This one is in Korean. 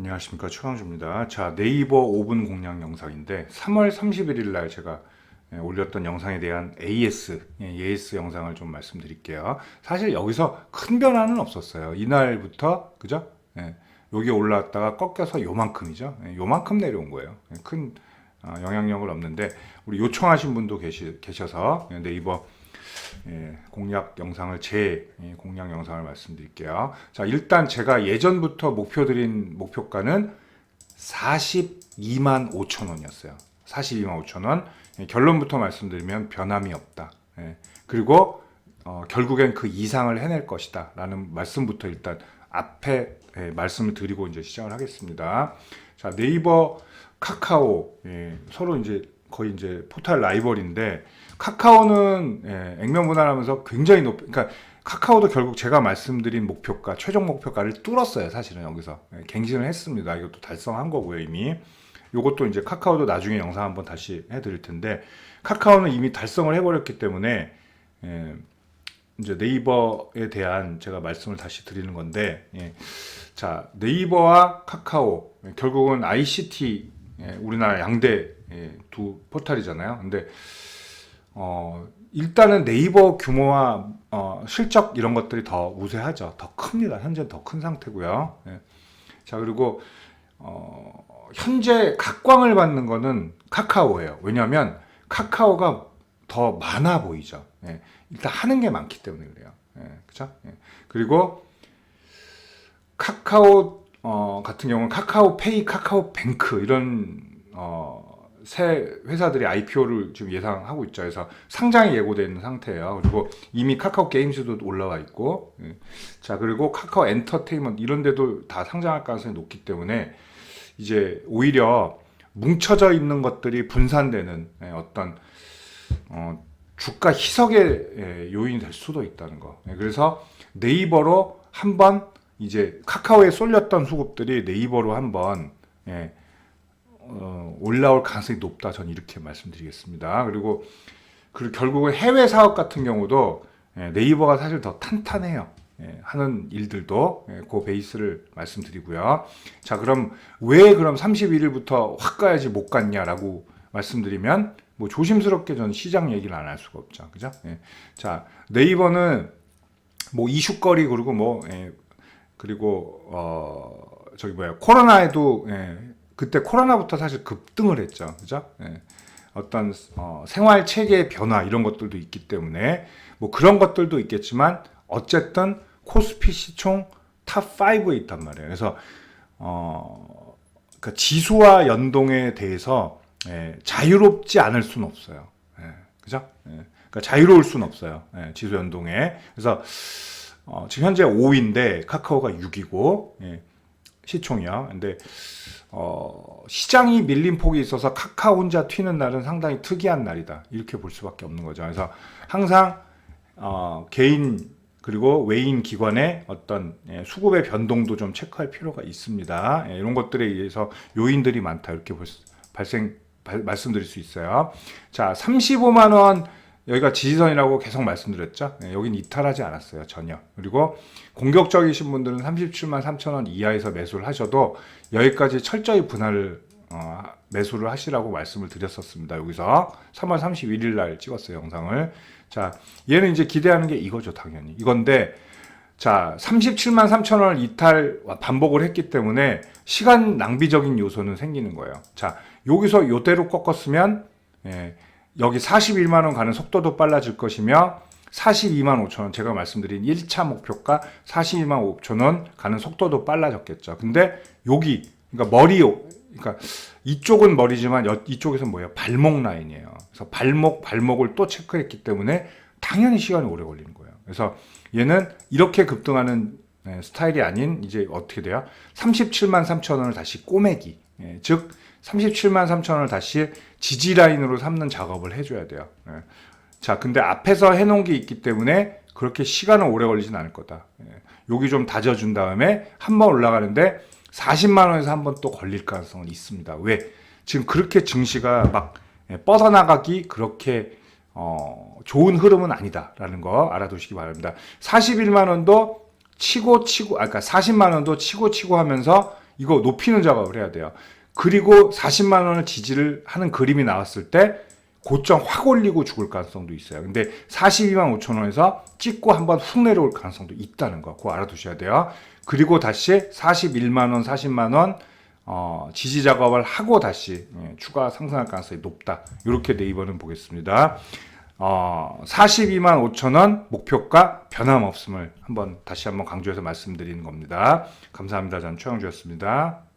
안녕하십니까 최강주입니다. 자 네이버 5분 공략 영상인데 3월 31일 날 제가 예, 올렸던 영상에 대한 AS, 예, AS 영상을 좀 말씀드릴게요. 사실 여기서 큰 변화는 없었어요. 이날부터 그죠? 예, 여기 올라왔다가 꺾여서 요만큼이죠. 예, 요만큼 내려온 거예요. 예, 큰 어, 영향력을 없는데 우리 요청하신 분도 계시, 계셔서 예, 네이버 예, 공략 영상을 제 예, 공략 영상을 말씀드릴게요. 자, 일단 제가 예전부터 목표 드린 목표가는 42만 5천 원이었어요. 42만 5천 원. 예, 결론부터 말씀드리면 변함이 없다. 예, 그리고 어, 결국엔 그 이상을 해낼 것이다 라는 말씀부터 일단 앞에 예, 말씀을 드리고 이제 시작을 하겠습니다. 자, 네이버, 카카오 예, 서로 이제 거의 이제 포탈 라이벌인데 카카오는 예, 액면 분할하면서 굉장히 높. 그러니까 카카오도 결국 제가 말씀드린 목표가 최종 목표가를 뚫었어요. 사실은 여기서 예, 갱신을 했습니다. 이것도 달성한 거고요 이미. 요것도 이제 카카오도 나중에 영상 한번 다시 해드릴 텐데 카카오는 이미 달성을 해버렸기 때문에 예, 이제 네이버에 대한 제가 말씀을 다시 드리는 건데 예. 자 네이버와 카카오 예, 결국은 ICT 예, 우리나라 양대 예, 두 포털이잖아요. 근데 어, 일단은 네이버 규모와 어, 실적 이런 것들이 더 우세하죠. 더 큽니다. 현재 더 큰 상태고요. 예. 자 그리고 어, 현재 각광을 받는 거는 카카오예요. 왜냐하면 카카오가 더 많아 보이죠. 예. 일단 하는 게 많기 때문에 그래요. 예. 그죠? 예. 그리고 카카오 어, 같은 경우는 카카오페이, 카카오뱅크 이런 어, 새 회사들이 IPO를 지금 예상하고 있죠. 그래서 상장이 있는 상태예요. 그리고 이미 카카오 게임즈도 올라와 있고, 예. 자 그리고 카카오 엔터테인먼트 이런 데도 다 상장할 가능성이 높기 때문에 이제 오히려 뭉쳐져 있는 것들이 분산되는 예, 어떤 어, 주가 희석의 예, 요인이 될 수도 있다는 거. 예, 그래서 네이버로 한번 이제 카카오에 쏠렸던 수급들이 네이버로 한번 예, 어, 올라올 가능성이 높다. 저는 이렇게 말씀드리겠습니다. 그리고 그 결국은 해외 사업 같은 경우도 예, 네이버가 사실 더 탄탄해요. 예, 하는 일들도 예, 그 베이스를 말씀드리고요. 자, 그럼 왜 그럼 31일부터 확 가야지 못 갔냐라고 말씀드리면 뭐 조심스럽게 저는 시장 얘기를 안 할 수가 없죠. 그죠? 예. 자, 네이버는 뭐 이슈거리 그리고 뭐 예, 그리고 어 저기 뭐야 코로나에도 예, 그때 코로나부터 사실 급등을 했죠, 그죠? 예, 어떤 어, 생활 체계 변화 이런 것들도 있기 때문에 뭐 그런 것들도 있겠지만 어쨌든 코스피 시총 탑 5에 있단 말이에요. 그래서 어, 그러니까 지수와 연동에 대해서 예, 자유롭지 않을 수는 없어요. 예, 그죠? 예, 그러니까 자유로울 수는 없어요. 예, 지수 연동에. 그래서 어, 지금 현재 5위인데 카카오가 6위고 예, 시총이요. 근데 어, 시장이 밀린 폭이 있어서 카카오 혼자 튀는 날은 상당히 특이한 날이다. 이렇게 볼 수밖에 없는 거죠. 그래서 항상 어, 개인 그리고 외인 기관의 어떤 예, 수급의 변동도 좀 체크할 필요가 있습니다. 예, 이런 것들에 의해서 요인들이 많다 이렇게 볼 수- 발생 발- 말씀드릴 수 있어요. 자, 35만 원 여기가 지지선이라고 계속 말씀드렸죠. 예, 여긴 이탈하지 않았어요 전혀. 그리고 공격적이신 분들은 37만 3천 원 이하에서 매수를 하셔도 여기까지 철저히 분할을 어, 매수를 하시라고 말씀을 드렸었습니다. 여기서 3월 31일 날 찍었어요 영상을. 자, 얘는 이제 기대하는 게 이거죠 당연히. 이건데 자, 37만 3천 원을 이탈 반복을 했기 때문에 시간 낭비적인 요소는 생기는 거예요. 자, 여기서 요대로 꺾었으면 예, 여기 41만 원 가는 속도도 빨라질 것이며 42만 5천 원 제가 말씀드린 1차 목표가 42만 5천 원 가는 속도도 빨라졌겠죠. 근데 여기 그러니까 머리 그러니까 이쪽은 머리지만 여- 이쪽에서 뭐예요? 발목 라인이에요. 그래서 발목 발목을 또 체크했기 때문에 당연히 시간이 오래 걸리는 거예요. 그래서 얘는 이렇게 급등하는 예, 스타일이 아닌 이제 어떻게 돼요? 37만 3천 원을 다시 꼬매기. 예, 즉 37만 3천 원을 다시 지지 라인으로 삼는 작업을 해줘야 돼요. 예. 자, 근데 앞에서 해놓은 게 있기 때문에 그렇게 시간은 오래 걸리진 않을 거다. 예. 여기 좀 다져준 다음에 한 번 올라가는데 40만 원에서 한 번 또 걸릴 가능성은 있습니다. 왜? 지금 그렇게 증시가 막 예, 뻗어나가기 그렇게 어, 좋은 흐름은 아니다라는 거 알아두시기 바랍니다. 41만 원도 치고 치고, 아, 그러니까 40만 원도 치고 치고 하면서 이거 높이는 작업을 해야 돼요. 그리고 40만 원을 지지를 하는 그림이 나왔을 때 고점 확 올리고 죽을 가능성도 있어요. 근데 42만 5천 원에서 찍고 한번 훅 내려올 가능성도 있다는 거, 그거 알아두셔야 돼요. 그리고 다시 41만 원, 40만 원 어, 지지 작업을 하고 다시 예, 추가 상승할 가능성이 높다. 이렇게 네이버는 보겠습니다. 어, 42만 5천 원 목표가 변함없음을 한번 다시 한번 강조해서 말씀드리는 겁니다. 감사합니다. 저는 최영주였습니다.